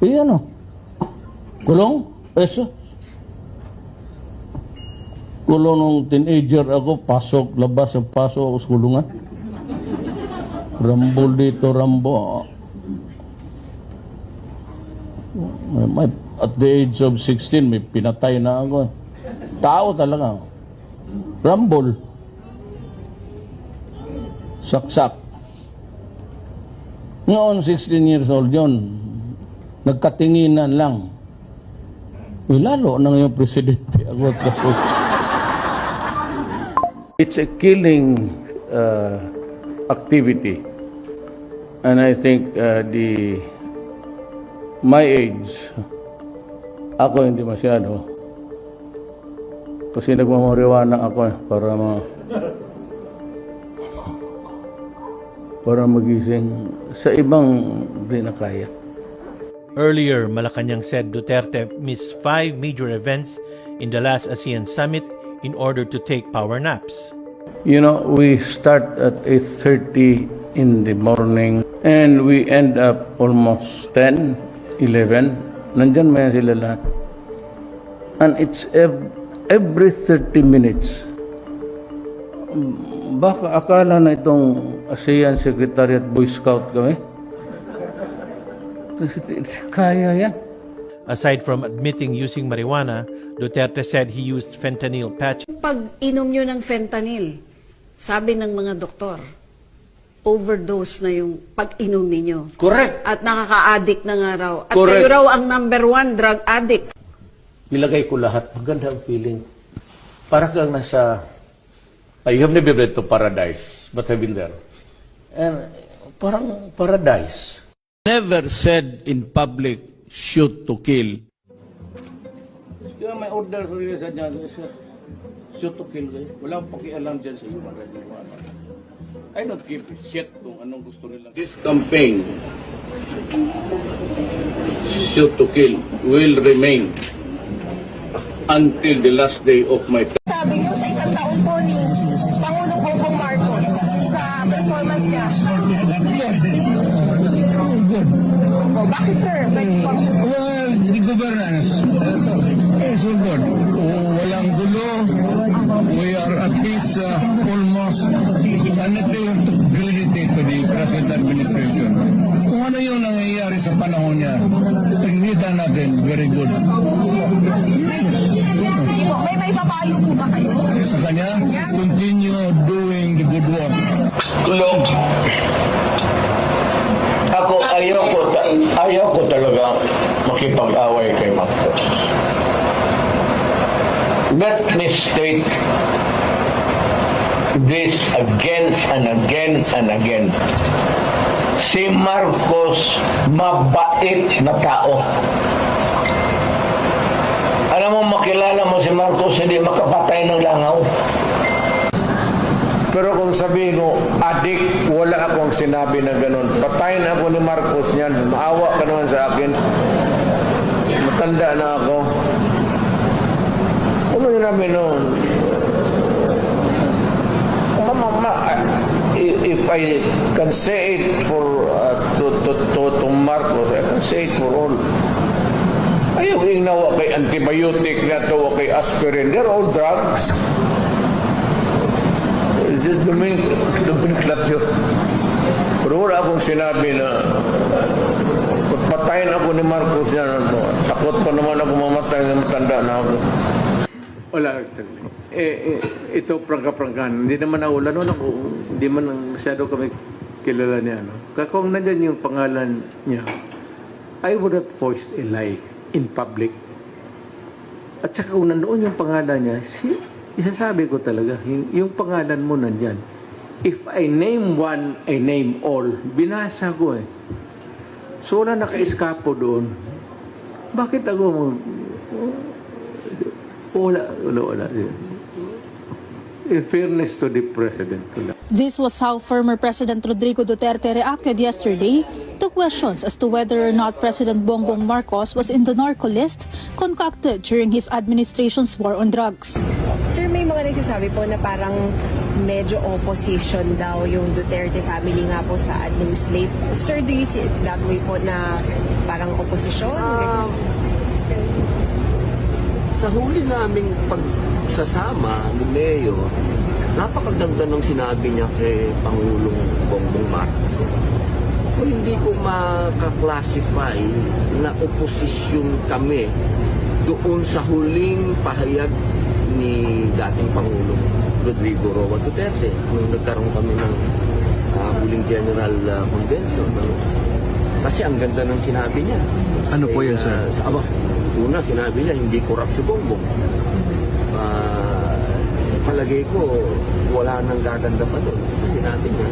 Eh ano? Kulong? Eso? Kulong nung teenager ako, pasok, labas, pasok ako sa kulungan. Rambol dito, rambo. May, at the age of 16, may pinatay na ako. Tao talaga. Rambol. Saksak. Noon, 16 years old yon Nagkatinginan lang. Eh, lalo na ngayon presidente ako. It's a killing uh, activity. And I think uh, the my age, ako hindi masyado. Kasi nagmamariwana ako eh, para ma para magising. Sa ibang di na kaya. Earlier, Malacanang said Duterte missed five major events in the last ASEAN summit in order to take power naps. You know, we start at 8.30 in the morning and we end up almost 10, 11. Nandyan may sila lahat. And it's ev- every 30 minutes. Baka akala na itong ASEAN Secretariat Boy Scout kami. Kaya yan. Aside from admitting using marijuana, Duterte said he used fentanyl patch Pag inom nyo ng fentanyl, sabi ng mga doktor, overdose na yung pag-inom ninyo. Correct. At nakaka-addict na nga raw. At Correct. kayo raw ang number one drug addict. Nilagay ko lahat. Maganda ang feeling. Para kang nasa... I have never been to paradise, but I've been there. And parang paradise. Never said in public, shoot to kill. Kaya may order sa rin sa dyan, shoot to kill kayo. Wala akong pakialam dyan sa human rights. I don't give a shit kung anong gusto nila. This campaign, shoot to kill, will remain until the last day of my bakit sir? Like, Well, the governance is all good. Oh, walang gulo. We are at least uh, almost, and not to credit it to the present administration. Kung ano yung nangyayari sa panahon niya, nakikita natin, very good. may may papayo po ba kayo? Sa kanya, continue doing the good work. Kulong. Ako, ayaw ko, ta- ayaw ko talaga makipag-away kay Marcos. Let me state this again and again and again. Si Marcos, mabait na tao. Alam mo, makilala mo si Marcos, hindi makapatay ng langaw. Pero kung sabihin mo, adik, wala akong sinabi na ganun. Patayin ako ni Marcos niyan. Maawa ka naman sa akin. Matanda na ako. Ano yun namin noon? If I can say it for uh, to, to, to, to Marcos, I can say it for all. Ayaw ingnawa kay antibiotic na to kay aspirin. They're all drugs. It's just domin nomenclature. Pero wala akong sinabi na patayin ako ni Marcos niya, ano, takot pa naman ako mamatay na matanda na ako. Wala. Eh, eh, ito prangka-prangkan. Hindi naman ako, lalo na kung hindi man masyado kami kilala niya. No? Kaya kung nandyan yung pangalan niya, I would have voiced a lie in public. At saka kung nandoon yung pangalan niya, si, isasabi ko talaga, yung, yung pangalan mo nandyan. If I name one, I name all. Binasa ko eh. So wala naka-eskapo doon. Bakit ako mag... Wala, wala, wala. In fairness to the president, wala. This was how former President Rodrigo Duterte reacted yesterday to questions as to whether or not President Bongbong Marcos was in the narco list concocted during his administration's war on drugs. Mga nagsasabi po na parang medyo opposition daw yung Duterte family nga po sa administrate. Sir, do you see it that way po na parang oposisyon? Ah, sa huli naming pagsasama ni Mayor, napakaganda ng sinabi niya kay Pangulong Bongbong Marcos. So, hindi ko makaklasify na oposisyon kami doon sa huling pahayag ni dating Pangulong Rodrigo Roa Duterte nung nagkaroon kami ng ah, huling General ah, Convention. ano. Kasi ang ganda ng sinabi niya. Ano po yun, Eh, sir? sa- aba, una sinabi niya, hindi corrupt si Bongbong. Ah, palagay ko, wala nang gaganda pa doon. Sa sinabi niya,